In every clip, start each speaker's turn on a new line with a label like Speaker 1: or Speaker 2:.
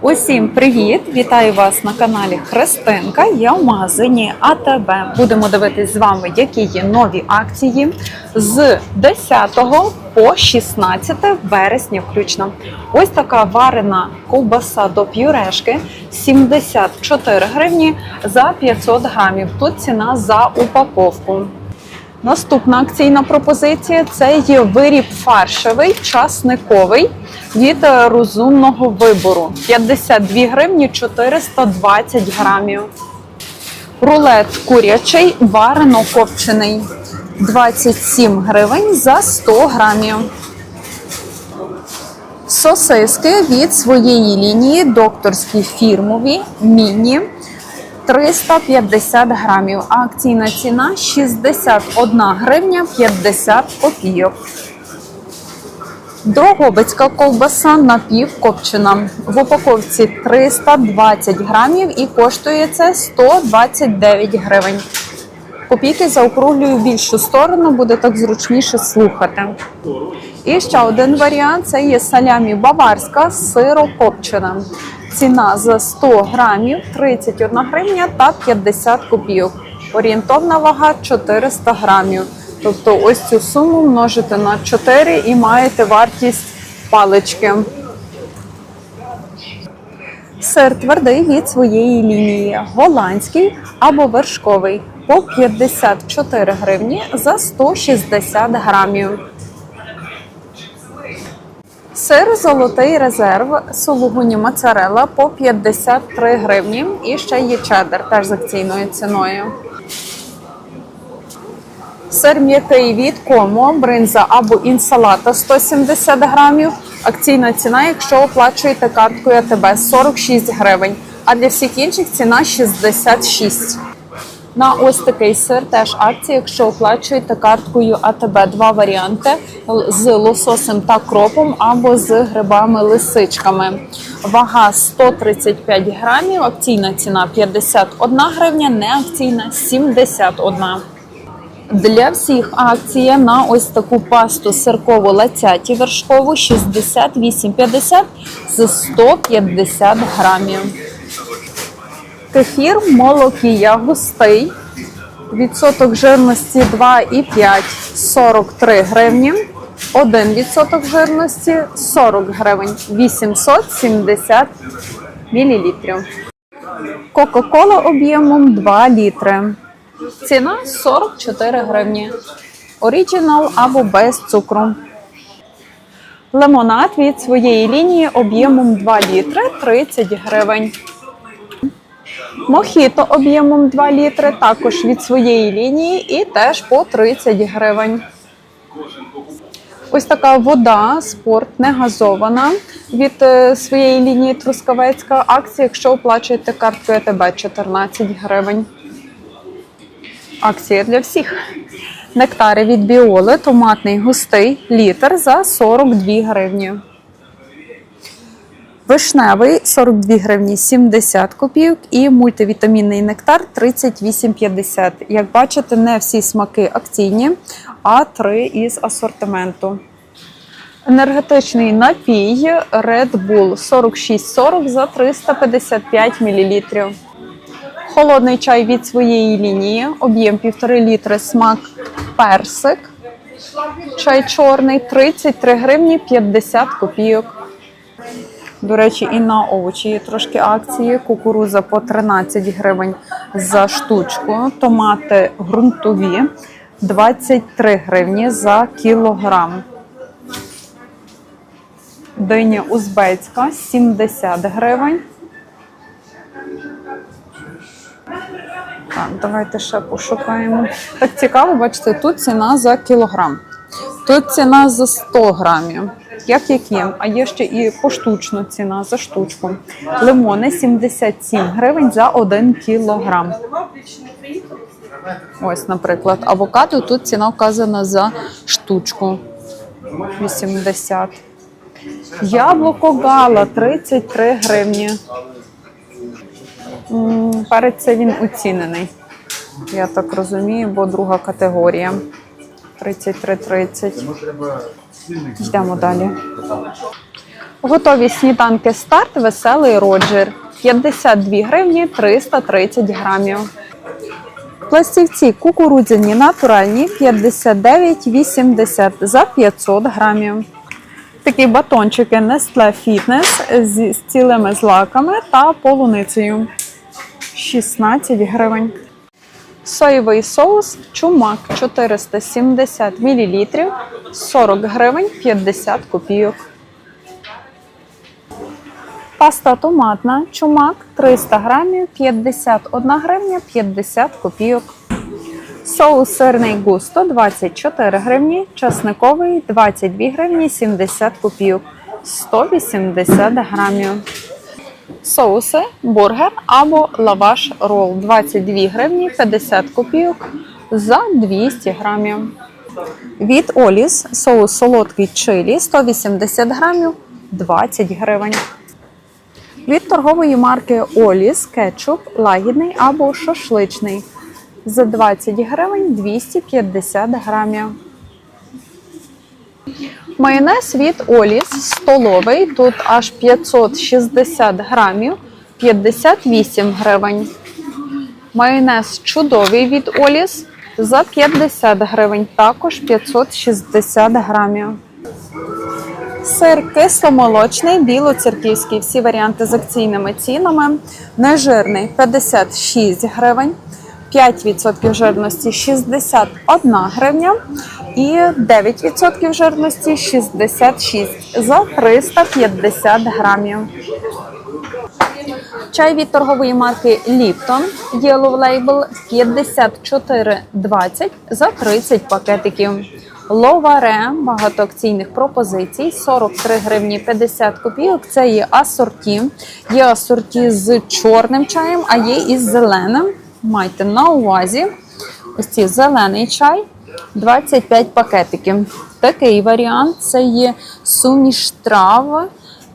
Speaker 1: Усім привіт! Вітаю вас на каналі Христинка. Я в магазині АТБ. Будемо дивитись з вами, які є нові акції з 10 по 16 вересня включно. Ось така варена ковбаса до пюрешки 74 гривні за 500 грамів. Тут ціна за упаковку. Наступна акційна пропозиція це є виріб фаршевий, часниковий від е, розумного вибору. 52 гривні 420 грамів. Рулет курячий, варено копчений. 27 гривень за 100 грамів. Сосиски від своєї лінії докторські фірмові міні 350 грамів. А Акційна ціна 61 гривня 50 копійок. Дрогобицька ковбаса напівкопчена. В упаковці 320 грамів і коштує це 129 гривень. Копійки заокруглюю в більшу сторону, буде так зручніше слухати. І ще один варіант це є салямі баварська сирокопчена. Ціна за 100 грамів 31 гривня та 50 копійок. Орієнтовна вага 400 грамів. Тобто ось цю суму множите на 4 і маєте вартість палички. Сир твердий від своєї лінії, голландський або вершковий по 54 гривні за 160 грамів. Сир золотий резерв сулугуні моцарелла по 53 гривні. І ще є чеддер, теж з акційною ціною. Сир м'який від комо, бринза або інсалата 170 грамів. Акційна ціна, якщо оплачуєте карткою АТБ 46 гривень. А для всіх інших ціна 66. На ось такий сир теж акція, якщо оплачуєте карткою АТБ. Два варіанти з лососем та кропом або з грибами-лисичками. Вага 135 грамів, акційна ціна 51 гривня, не акційна 71. Для всіх акція на ось таку пасту сиркову лацяті вершкову 68,50 з 150 грамів. Кефір молокія густий. Відсоток жирності 2,5 43 гривні. 1% жирності 40 гривень 870 мл. Кока-кола об'ємом 2 літри. Ціна 44 гривні. Оріджинал або без цукру. Лимонад від своєї лінії об'ємом 2 літри 30 гривень. Мохіто об'ємом 2 літри також від своєї лінії і теж по 30 гривень. Ось така вода, спорт не газована від е, своєї лінії Трускавецька. Акція, якщо оплачуєте карткою АТБ 14 гривень. Акція для всіх. Нектари від біоли, томатний густий літр за 42 гривні. Вишневий 42 гривні 70 копійок і мультивітамінний нектар 38,50. Як бачите, не всі смаки акційні, а три із асортименту. Енергетичний напій Red Bull 46,40 за 355 мл. Холодний чай від своєї лінії, об'єм 1,5 літри, смак персик. Чай чорний 33 гривні 50 копійок. До речі, і на овочі є трошки акції. Кукуруза по 13 гривень за штучку. Томати ґрунтові 23 гривні за кілограм. Диня узбецька 70 гривень. Так, давайте ще пошукаємо. Так цікаво, бачите, тут ціна за кілограм. Тут ціна за 100 грамів. Як які, а є ще і поштучна ціна за штучку. Лимони 77 гривень за 1 кілограм. Ось, наприклад, авокадо тут ціна вказана за штучку 80. Яблуко гала 33 гривні. Перець це він оцінений. Я так розумію, бо друга категорія. 33,30. Йдемо далі. Готові сніданки старт веселий Роджер 52 гривні 330 грамів. Пластівці кукурудзяні натуральні 59,80 за 500 грамів. Такі батончики Nestle Fitness з цілими злаками та полуницею 16 гривень. Соєвий соус чумак 470 мл 40 гривень 50 копійок. Паста томатна чумак 300 грамів 51 гривня 50 копійок. Соус сирний густо 24 гривні, часниковий 22 гривні 70 копійок, 180 грамів. Соуси бургер або лаваш рол 22 гривні 50 копійок за 200 грамів. Від Оліс соус солодкий чилі 180 грамів 20 гривень. Від торгової марки Оліс кетчуп лагідний або шашличний за 20 гривень 250 грамів. Майонез від Оліс столовий. Тут аж 560 грамів 58 гривень. Майонез чудовий від Оліс за 50 гривень, також 560 грамів. Сир кисломолочний, білоцерківський, всі варіанти з акційними цінами. Нежирний 56 гривень, 5% жирності 61 гривня і 9% жирності 66 за 350 грамів. Чай від торгової марки Lipton Yellow Label 54,20 за 30 пакетиків. Ловаре багато акційних пропозицій 43 гривні 50 копійок. Це є асорті. Є асорті з чорним чаєм, а є із зеленим. Майте на увазі. Ось ці зелений чай 25 пакетиків. Такий варіант це є суміш трав.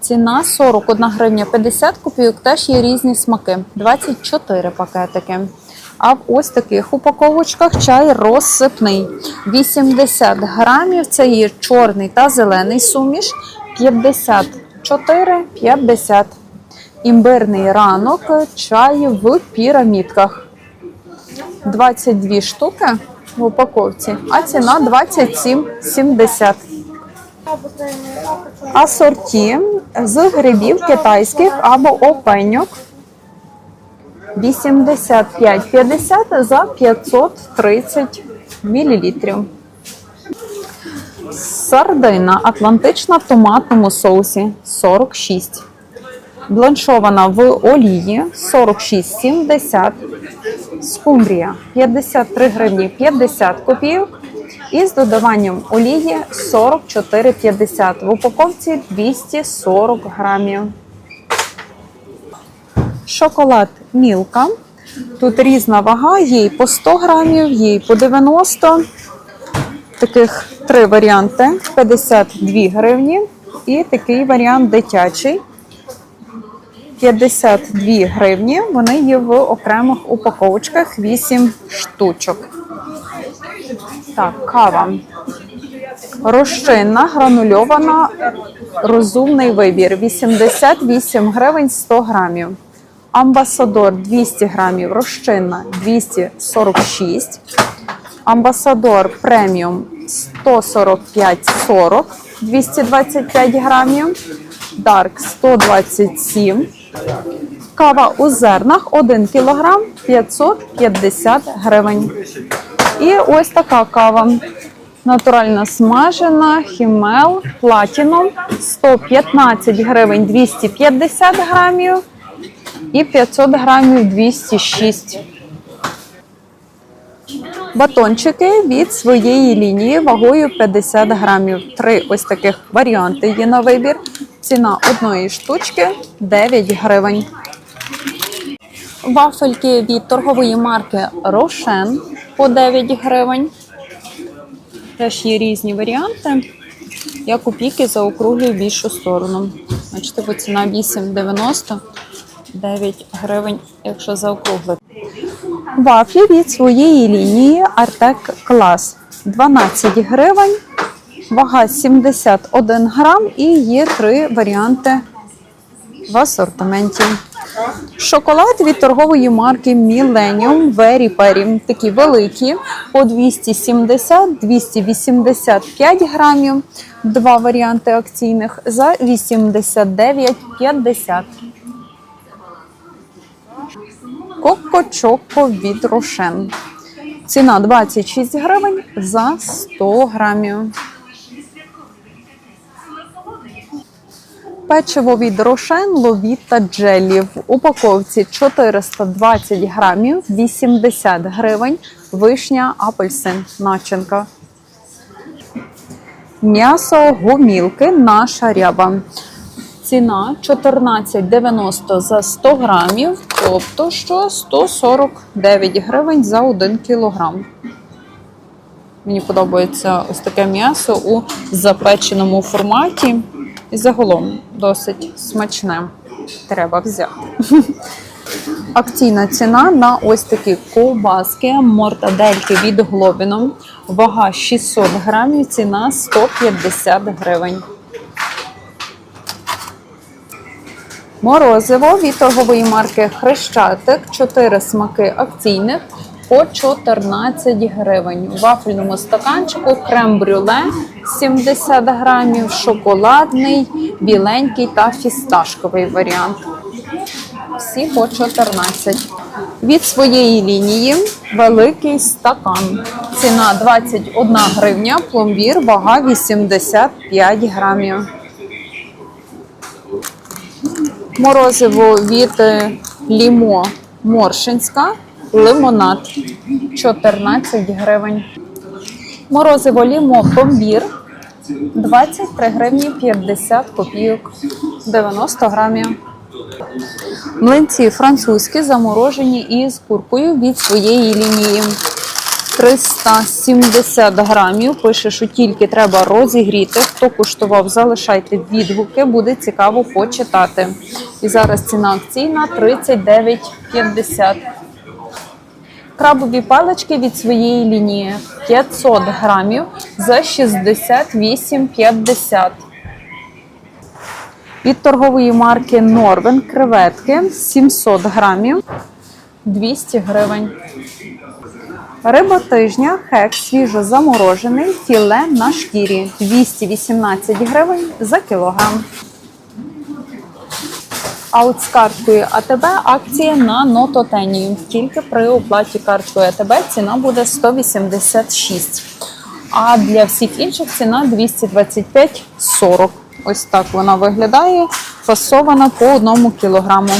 Speaker 1: Ціна 41 гривня 50 копійок, теж є різні смаки. 24 пакетики. А в ось таких упаковочках чай розсипний. 80 грамів. Це є чорний та зелений суміш. 54,50. Імбирний ранок. Чай в пірамідках. 22 штуки в упаковці, а ціна 27,70. Асорті з грибів китайських або опеньок 85,50 за 530 мл. Сардина атлантична в томатному соусі 46. Бланшована в олії 46,70. Скумбрія 53 гривні 50 копійок. І з додаванням олії 44,50. В упаковці 240 грамів. Шоколад Мілка. Тут різна вага, і по 100 грамів, і по 90. Таких три варіанти: 52 гривні. І такий варіант дитячий. 52 гривні. Вони є в окремих упаковочках 8 штучок. Так, кава. Розчинна, гранульована, розумний вибір. 88 гривень 100 грамів. Амбасадор 200 грамів, розчинна 246. Амбасадор преміум 145,40, 225 грамів. Дарк 127. Кава у зернах 1 кг 550 гривень. І ось така кава. Натуральна смажена, хімел, платіном 115 гривень 250 грамів і 500 грамів 206. Батончики від своєї лінії вагою 50 грамів. Три ось таких варіанти є на вибір. Ціна одної штучки 9 гривень. Вафельки від торгової марки Рошен по 9 гривень. Теж є різні варіанти. Я копійки заокруглюю більшу сторону. Бачите, бо ціна 8,90, 9 гривень, якщо заокруглити. Вафлі від своєї лінії Артек Клас 12 гривень Вага 71 грам і є три варіанти в асортименті. Шоколад від торгової марки Millennium Very Perry. Такі великі по 270-285 грамів. Два варіанти акційних за 89,50. Коко Чоко від Рошен. Ціна 26 гривень за 100 грамів. Печиво від Рошен Ловіта Джелі в упаковці 420 грамів, 80 гривень, вишня, апельсин, начинка. М'ясо гомілки наша ряба. Ціна 14,90 за 100 грамів, тобто що 149 гривень за 1 кілограм. Мені подобається ось таке м'ясо у запеченому форматі. І загалом досить смачне. Треба взяти. Акційна ціна на ось такі ковбаски, мортадельки від Глобіном. Вага 600 грамів, ціна 150 гривень. Морозиво від торгової марки Хрещатик. 4 смаки акційних по 14 гривень. У вафельному стаканчику крем-брюле 70 грамів, шоколадний, біленький та фісташковий варіант. Всі по 14. Від своєї лінії великий стакан. Ціна 21 гривня, пломбір, вага 85 грамів. Морозиво від е, Лімо Моршинська, лимонад 14 гривень. Морозиво Лімо пломбір 23 гривні 50 копійок 90 грамів. Млинці французькі заморожені із куркою від своєї лінії. 370 грамів. Пише, що тільки треба розігріти. Хто куштував, залишайте відгуки, буде цікаво почитати. І зараз ціна акційна 39,50. Крабові палички від своєї лінії 500 грамів за 68,50. Від торгової марки Норвен креветки 700 грамів 200 гривень. Риба тижня хек свіжо заморожений, філе на шкірі 218 гривень за кілограм. А от з карткою АТБ акція на нототенію. Тільки при оплаті карткою АТБ ціна буде 186. А для всіх інших ціна 225,40. Ось так вона виглядає, фасована по одному кілограму.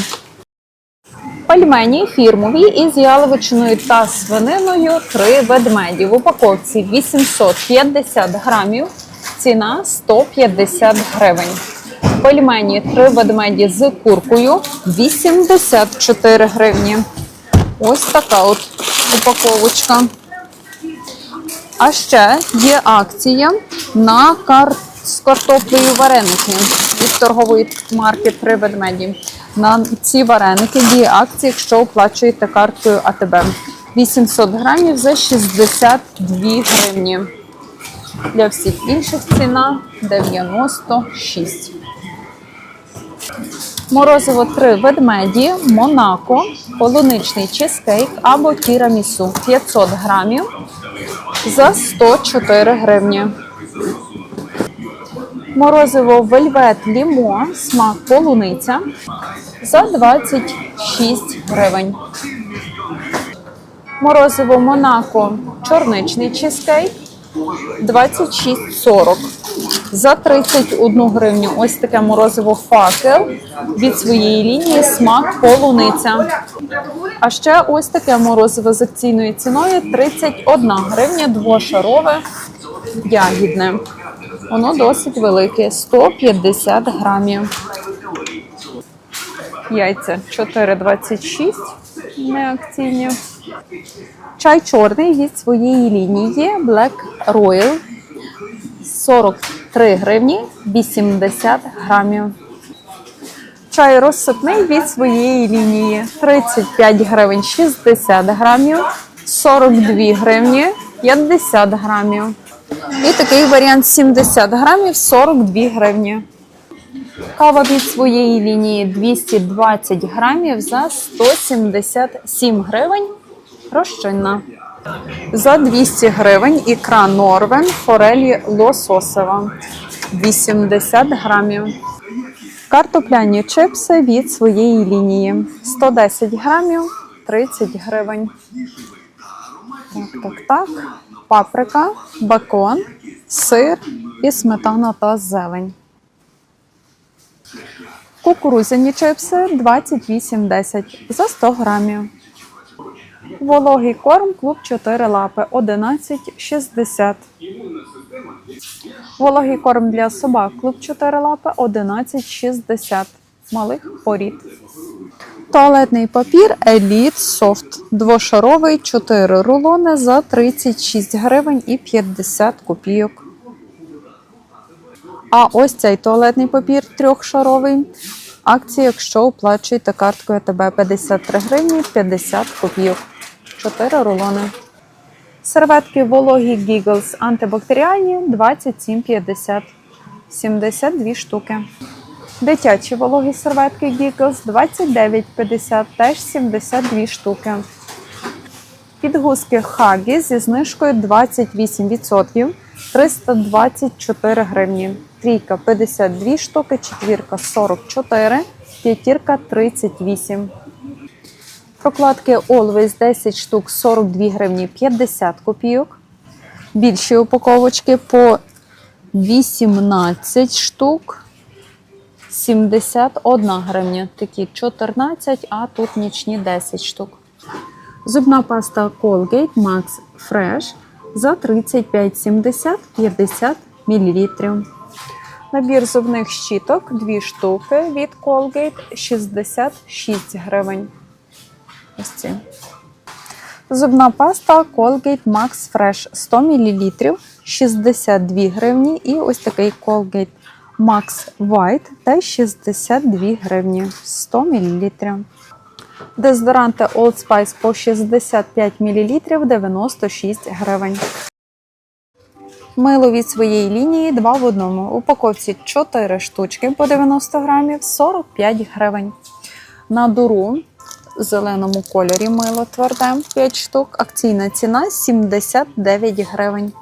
Speaker 1: Пельмені фірмові із яловичиною та свининою три ведмеді. В упаковці 850 грамів, ціна 150 гривень. Пельмені три ведмеді з куркою 84 гривні. Ось така от упаковочка. А ще є акція на кар... з картоплею вареники від торгової марки «Три ведмеді». На ці вареники діє акція, якщо оплачуєте карткою АТБ. 800 грамів за 62 гривні. Для всіх інших ціна 96. Морозиво 3 ведмеді, Монако, полуничний чизкейк або тірамісу 500 грамів за 104 гривні. Морозиво вельвет лімо, смак полуниця за 26 гривень. Морозиво Монако, чорничний чизкейк 26,40. За 31 гривню ось таке морозиво факел від своєї лінії смак полуниця. А ще ось таке морозиво з акційною ціною 31 гривня, двошарове ягідне. Воно досить велике 150 грамів. Яйця 4,26 неакційні. Чай чорний від своєї лінії Black Royal 43 гривні 80 грамів. Чай розсипний від своєї лінії 35 гривень 60 грамів, 42 гривні 50 грамів. І такий варіант 70 грамів 42 гривні. Кава від своєї лінії 220 грамів за 177 гривень. Розчинна. За 200 гривень ікра Норвен форелі лососева 80 грамів. Картопляні чипси від своєї лінії 110 грамів 30 гривень. Так, так, так. Паприка, бекон, сир і сметана та зелень. Кукурудзяні чипси 28,10 за 100 грамів. Вологий корм клуб 4 лапи 11,60. Вологий корм для собак клуб 4 лапи 11,60 малих порід. Туалетний папір Elite Soft двошаровий 4 рулони за 36 гривень і 50 копійок. А ось цей туалетний папір трьохшаровий. Акція, якщо оплачуєте карткою АТБ 53 гривні 50 копійок. 4 рулони. Серветки вологі Giggles антибактеріальні 27,50. 72 штуки. Дитячі вологі серветки Giggles 29,50, теж 72 штуки. Підгузки Хагі зі знижкою 28%, 324 гривні. Трійка 52 штуки, четвірка 44, п'ятірка 38. Прокладки Always 10 штук 42 гривні 50 копійок. Більші упаковочки по 18 штук 71 гривня. Такі 14, а тут нічні 10 штук. Зубна паста Colgate Max Fresh за 35,70 50 мл. Набір зубних щіток 2 штуки від Colgate 66 гривень. Ось ці. Зубна паста Colgate Max Fresh 100 мл 62 гривні. І ось такий Colgate Max White теж 62 гривні 100 мл. Дезодоранти Old Spice по 65 мл 96 гривень. Мило від своєї лінії 2 в одному. Упаковці 4 штучки по 90 грамів 45 гривень. На дуру в зеленому кольорі мило тверде 5 штук. Акційна ціна 79 гривень.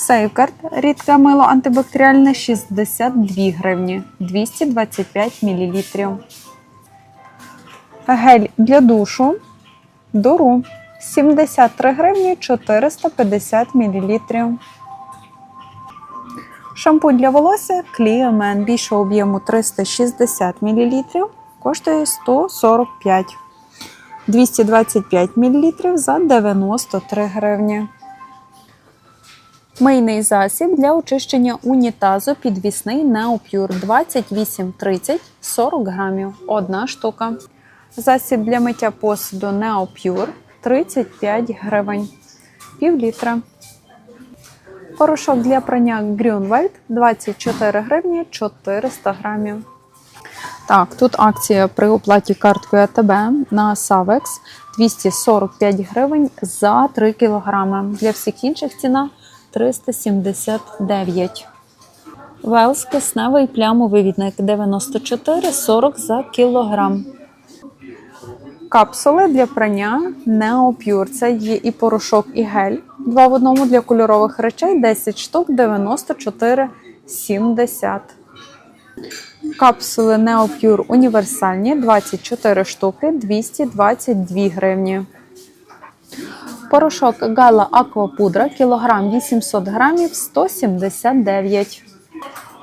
Speaker 1: Сейвкарт рідке мило антибактеріальне 62 гривні 225 мл. Гель для душу Дуру 73 гривні 450 мл. Шампунь для волосся Men більшого об'єму 360 мл коштує 145 225 мл за 93 гривні. Мийний засіб для очищення унітазу підвісний Neopure 28-30 40 грамів. Одна штука. Засіб для миття посуду Neopure 35 гривень. Пів літра. Порошок для прання Grünwald 24 гривні 400 грамів. Так, тут акція при оплаті карткою АТБ на Savex 245 гривень за 3 кг. Для всіх інших ціна 379. Велс кисневий плямовий відник 94,40 за кілограм. Капсули для прання Neopure. Це є і порошок, і гель. Два в одному для кольорових речей 10 штук 94,70. Капсули Neopure універсальні 24 штуки 222 гривні. Порошок Gala Aqua Пудра кілограм 800 грамів 179.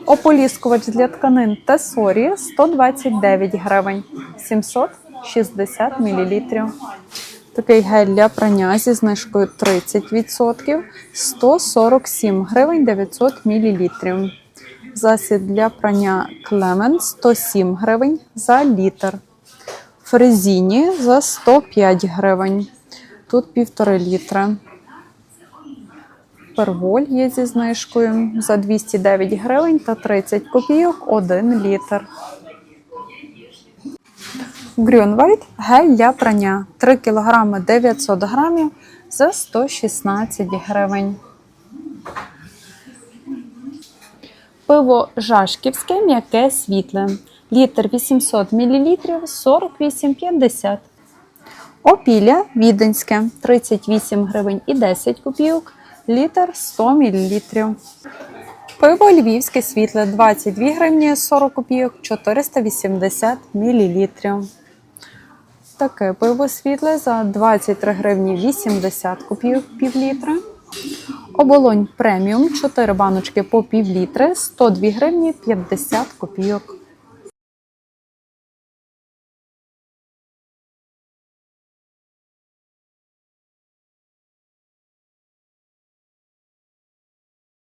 Speaker 1: Ополіскувач для тканин Тесорі 129 гривень 760 мл. Такий гель для прання зі знижкою 30% 147 гривень 900 мл. Засіб для прання Клемен 107 гривень за літр. Фрезіні за 105 гривень. Тут півтори літра. Перволь є зі знижкою за 209 гривень та 30 копійок 1 літр. Грюнвайт гель для прання 3 кг 900 грамів за 116 гривень. Пиво Жашківське м'яке світле. Літр 800 мл 48,50. Опілля Віденське 38 гривень і 10 копійок. Літр 100 мл. Пиво Львівське світле 22 гривні 40 копійок 480 мл. Таке пиво світле за 23 гривні 80 копійок пів літра. Оболонь преміум 4 баночки по пів літри 102 гривні 50 копійок.